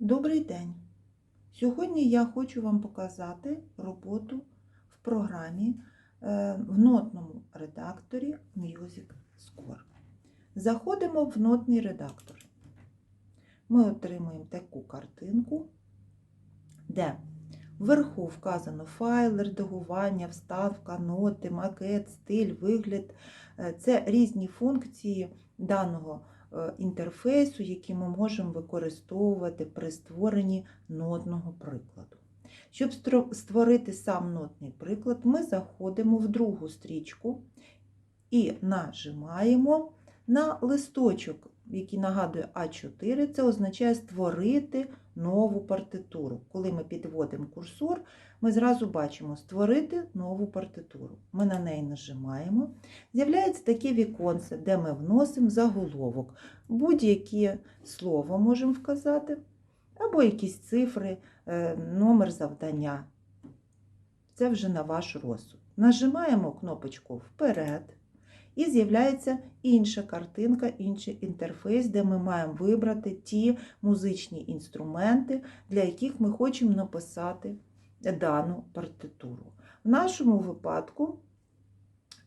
Добрий день! Сьогодні я хочу вам показати роботу в програмі е, в нотному редакторі Music Score. Заходимо в нотний редактор. Ми отримуємо таку картинку, де вверху вказано файл, редагування, вставка, ноти, макет, стиль, вигляд. Е, Це різні функції даного інтерфейсу, який ми можемо використовувати при створенні нотного прикладу. Щоб створити сам нотний приклад, ми заходимо в другу стрічку і нажимаємо на листочок, який нагадує А4, це означає створити нову партитуру. Коли ми підводимо курсор, ми зразу бачимо створити нову партитуру. Ми на неї нажимаємо. З'являється таке віконце, де ми вносимо заголовок. Будь-яке слово можемо вказати, або якісь цифри, е, номер завдання. Це вже на ваш розсуд. Нажимаємо кнопочку Вперед. І з'являється інша картинка, інший інтерфейс, де ми маємо вибрати ті музичні інструменти, для яких ми хочемо написати дану партитуру. В нашому випадку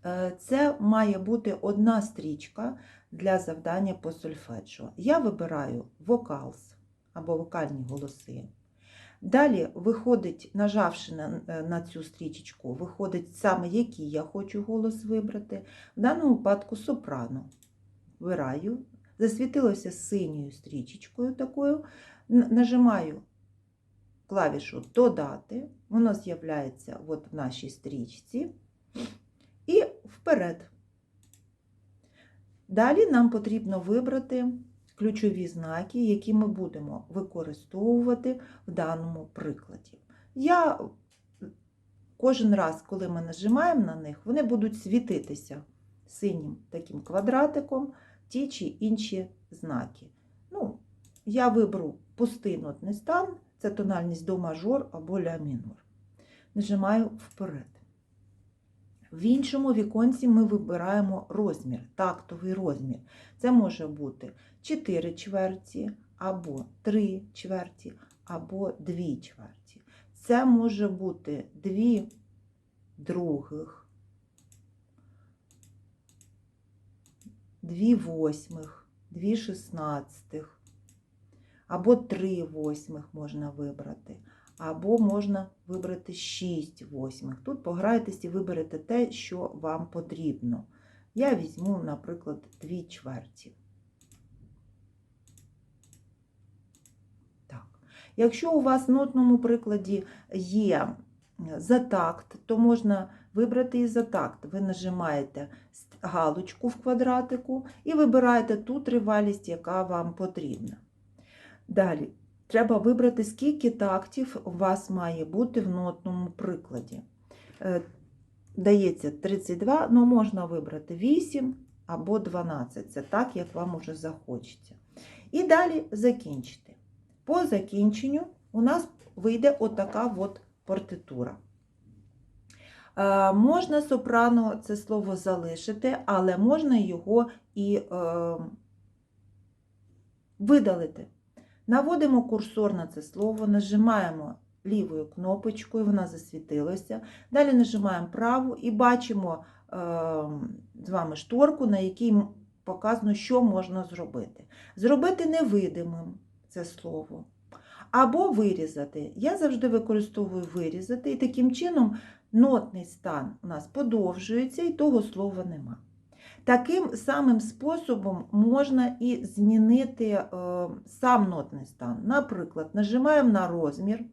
е, це має бути одна стрічка для завдання по сольфеджіо. Я вибираю вокалс або вокальні голоси. Далі виходить, нажавши на, е, на цю стрічечку, виходить саме який я хочу голос вибрати. В даному випадку сопрано. Вибираю, засвітилося синьою стрічечкою такою, нажимаю клавішу Додати, воно з'являється от в нашій стрічці. І вперед. Далі нам потрібно вибрати ключові знаки, які ми будемо використовувати в даному прикладі. Я кожен раз, коли ми нажимаємо на них, вони будуть світитися синім таким квадратиком ті чи інші знаки. Ну, я виберу пустий нотний стан, це тональність до мажор або ля мінор. Нажимаю вперед. В іншому віконці ми вибираємо розмір, тактовий розмір. Це може бути 4 чверті, або 3 чверті, або 2 чверті. Це може бути 2 других, 2 восьмих, 2 шістнадцятих, або 3 восьмих можна вибрати, або можна вибрати 6 восьмих. Тут пограйтесь і виберете те, що вам потрібно. Я візьму, наприклад, 2 чверті. Так. Якщо у вас в нотному прикладі є затакт, то можна вибрати і затакт. Ви нажимаєте галочку в квадратику і вибираєте ту тривалість, яка вам потрібна. Далі, треба вибрати, скільки тактів у вас має бути в нотному прикладі. Е, Дається 32, але можна вибрати 8 або 12. Це так, як вам уже захочеться. І далі закінчити. По закінченню у нас вийде отака от партитура. Е, Можна сопрано це слово залишити, але можна його і е, видалити. Наводимо курсор на це слово, нажимаємо лівою кнопочкою, вона засвітилася. Далі нажимаємо праву і бачимо е, з вами шторку, на якій показано, що можна зробити. Зробити невидимим це слово. Або вирізати. Я завжди використовую вирізати, і таким чином нотний стан у нас подовжується і того слова нема. Таким самим способом можна і змінити е, сам нотний стан. Наприклад, нажимаємо на розмір,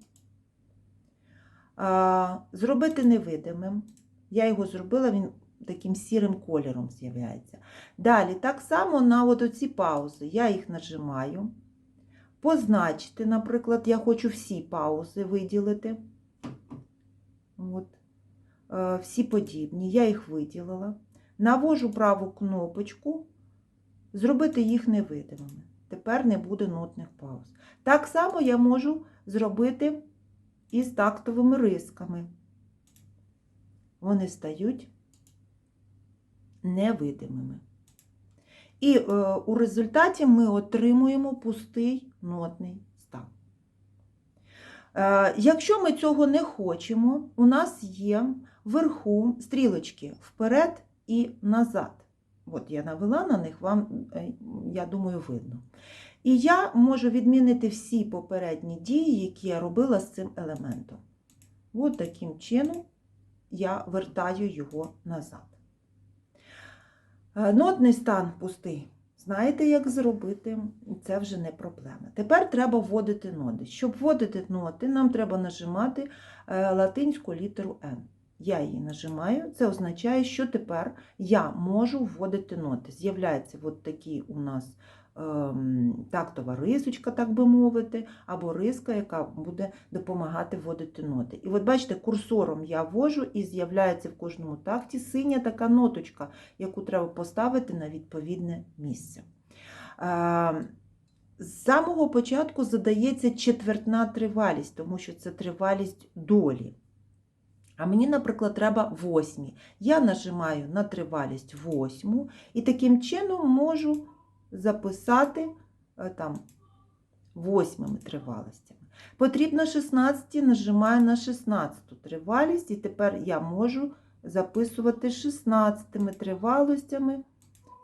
зробити невидимим. Я його зробила, він таким сірим кольором з'являється. Далі, так само на от оці паузи. Я їх нажимаю. Позначити, наприклад, я хочу всі паузи виділити. От. Е, Всі подібні, я їх виділила. Навожу праву кнопочку, зробити їх невидимими. Тепер не буде нотних пауз. Так само я можу зробити і з тактовими рисками. Вони стають невидимими. І е, у результаті ми отримуємо пустий нотний стан. Е, Якщо ми цього не хочемо, у нас є вверху стрілочки вперед і назад. От я навела на них, вам, е, я думаю, видно. І я можу відмінити всі попередні дії, які я робила з цим елементом. От таким чином я вертаю його назад. Е, Нотний стан пустий. Знаєте, як зробити? Це вже не проблема. Тепер треба вводити ноти. Щоб вводити ноти, нам треба нажимати е, латинську літеру N. Я її нажимаю. Це означає, що тепер я можу вводити ноти. З'являється от такий у нас ем, тактова рисочка, так би мовити, або риска, яка буде допомагати вводити ноти. І от бачите, курсором я ввожу і з'являється в кожному такті синя така ноточка, яку треба поставити на відповідне місце. Е, З самого початку задається четвертна тривалість, тому що це тривалість долі. А мені, наприклад, треба восьмі. Я нажимаю на тривалість восьму і таким чином можу записати е, там восьмими тривалостями. Потрібно 16, нажимаю на 16 тривалість, і тепер я можу записувати 16 тривалостями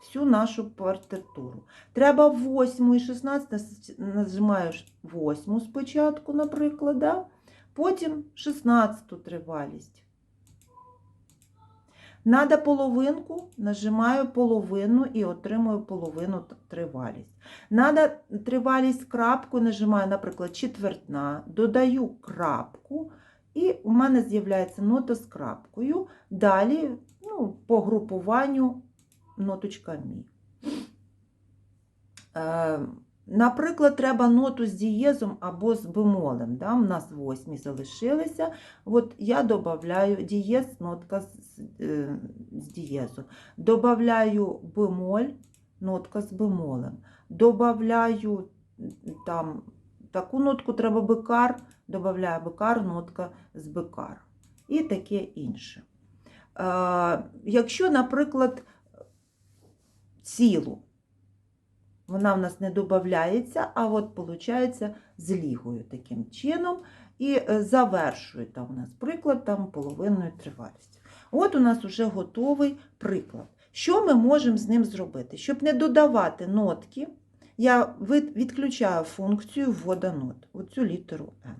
всю нашу партитуру. Треба 8 і 16, нажимаю 8 спочатку, наприклад, да? Потім 16 тривалість. Надо половинку, нажимаю половину і отримую половину тривалість. Надо тривалість крапку, нажимаю, наприклад, четвертна, додаю крапку, і у мене з'являється нота з крапкою. Далі ну, по групуванню ноточка мі. Наприклад, треба ноту з дієзом або з бемолем. Да? У нас восьмі залишилися. От я додаю дієз, нотка з, е, з дієзу. Добавляю бемоль, нотка з бемолем. Добавляю там таку нотку треба бекар, додаю бекар, нотка з бекар. І таке інше. Е, якщо, наприклад, цілу, вона в нас не додається, а от виходить з лігою таким чином. І е, завершує там у нас приклад там половинною тривалістю. От у нас вже готовий приклад. Що ми можемо з ним зробити? Щоб не додавати нотки, я відключаю функцію ввода нот, оцю літеру N.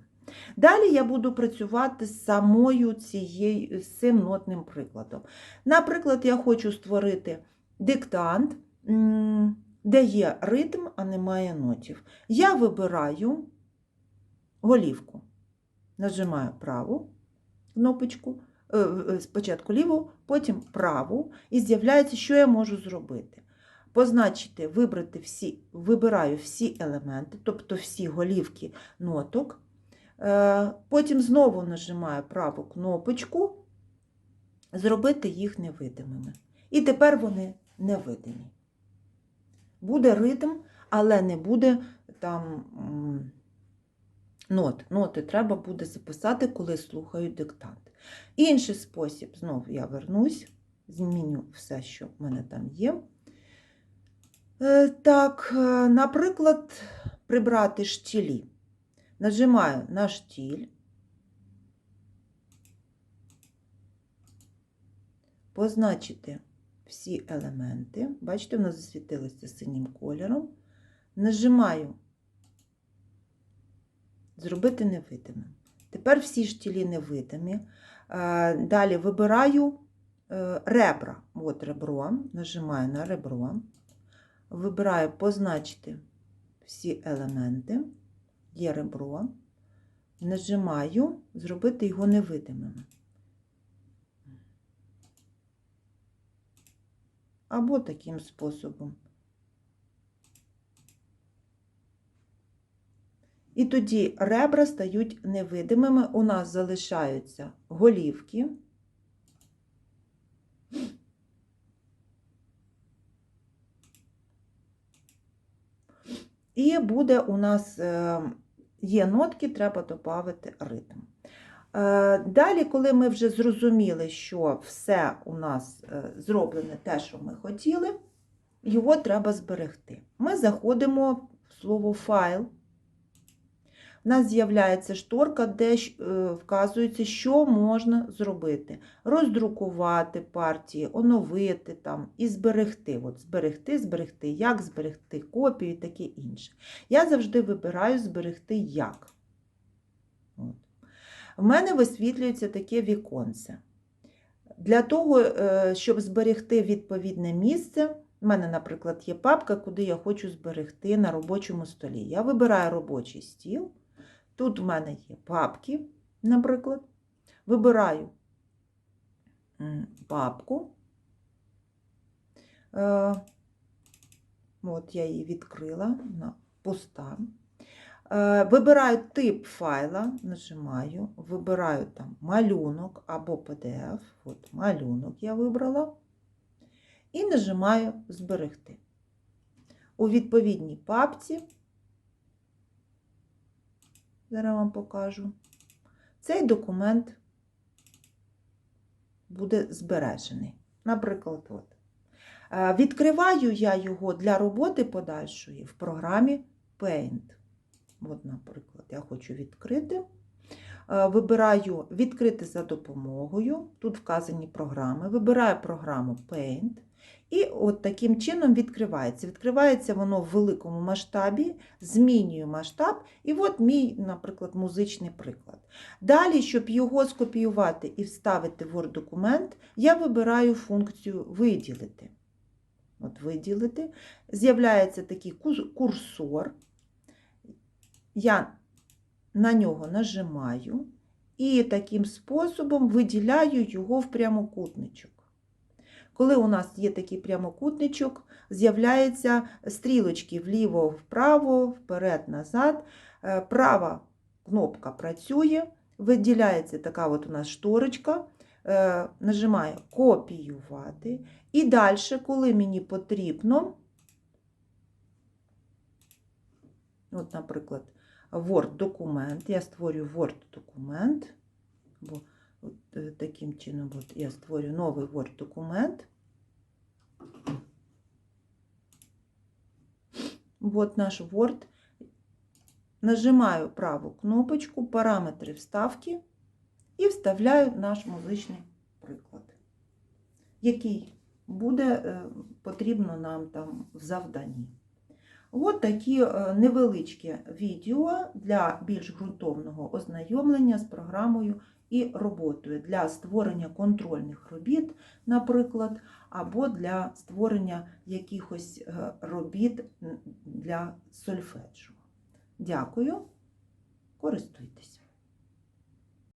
Далі я буду працювати з самою цією, з цим нотним прикладом. Наприклад, я хочу створити диктант, де є ритм, а немає нотів. Я вибираю голівку. Нажимаю праву кнопочку, е, е, спочатку ліву, потім праву, і з'являється, що я можу зробити. Позначити, вибрати всі, вибираю всі елементи, тобто всі голівки ноток. Е, Потім знову нажимаю праву кнопочку, зробити їх невидимими. І тепер вони невидимі. Буде ритм, але не буде там нот. Ноти треба буде записати, коли слухають диктант. Інший спосіб, знов я вернусь, зміню все, що в мене там є. Е, Так, е, наприклад, прибрати штілі. Нажимаю на штіль, позначити всі елементи. Бачите, воно засвітилося синім кольором. Нажимаю зробити невидимим. Тепер всі штілі невидимі. Е, Далі вибираю е, ребра. От ребро, нажимаю на ребро. Вибираю позначити всі елементи. Є ребро. Нажимаю зробити його невидимим. Або таким способом. І тоді ребра стають невидимими. У нас залишаються голівки. І буде у нас е, є нотки, треба додати ритм. Е, Далі, коли ми вже зрозуміли, що все у нас е, зроблене те, що ми хотіли, його треба зберегти. Ми заходимо в слово файл. в нас з'являється шторка, де е, вказується, що можна зробити. Роздрукувати партії, оновити там і зберегти. От зберегти, зберегти, як зберегти копію і таке інше. Я завжди вибираю зберегти як. От. В мене висвітлюється таке віконце. Для того, е, щоб зберегти відповідне місце, в мене, наприклад, є папка, куди я хочу зберегти на робочому столі. Я вибираю робочий стіл. Тут в мене є папки, наприклад. Вибираю папку. Е, От я її відкрила, вона пуста. Е, Вибираю тип файла, нажимаю, вибираю там малюнок або PDF. От малюнок я вибрала. І нажимаю Зберегти. У відповідній папці, зараз вам покажу, цей документ буде збережений. Наприклад, от. Е, Відкриваю я його для роботи подальшої в програмі Paint. От, наприклад, я хочу відкрити. Е, Вибираю відкрити за допомогою. Тут вказані програми. Вибираю програму Paint. І от таким чином відкривається. Відкривається воно в великому масштабі, змінюю масштаб, і от мій, наприклад, музичний приклад. Далі, щоб його скопіювати і вставити в Word-документ, я вибираю функцію виділити. От виділити. З'являється такий курсор. Я на нього нажимаю і таким способом виділяю його в прямокутничок. Коли у нас є такий прямокутничок, з'являються стрілочки вліво-вправо, вперед-назад. Е, Права кнопка працює, виділяється така от у нас шторочка, е, нажимаю копіювати. І далі, коли мені потрібно, от, наприклад, Word-документ, я створюю Word-документ, бо от, е, таким чином от, я створюю новий Word-документ. Вот наш Word. Нажимаю праву кнопочку, параметри вставки і вставляю наш музичний приклад, який буде е, потрібно нам там в завданні. От такі е, невеличкі відео для більш ґрунтовного ознайомлення з програмою і роботою для створення контрольних робіт, наприклад, або для створення якихось е, робіт для сольфеджу. Дякую, користуйтесь.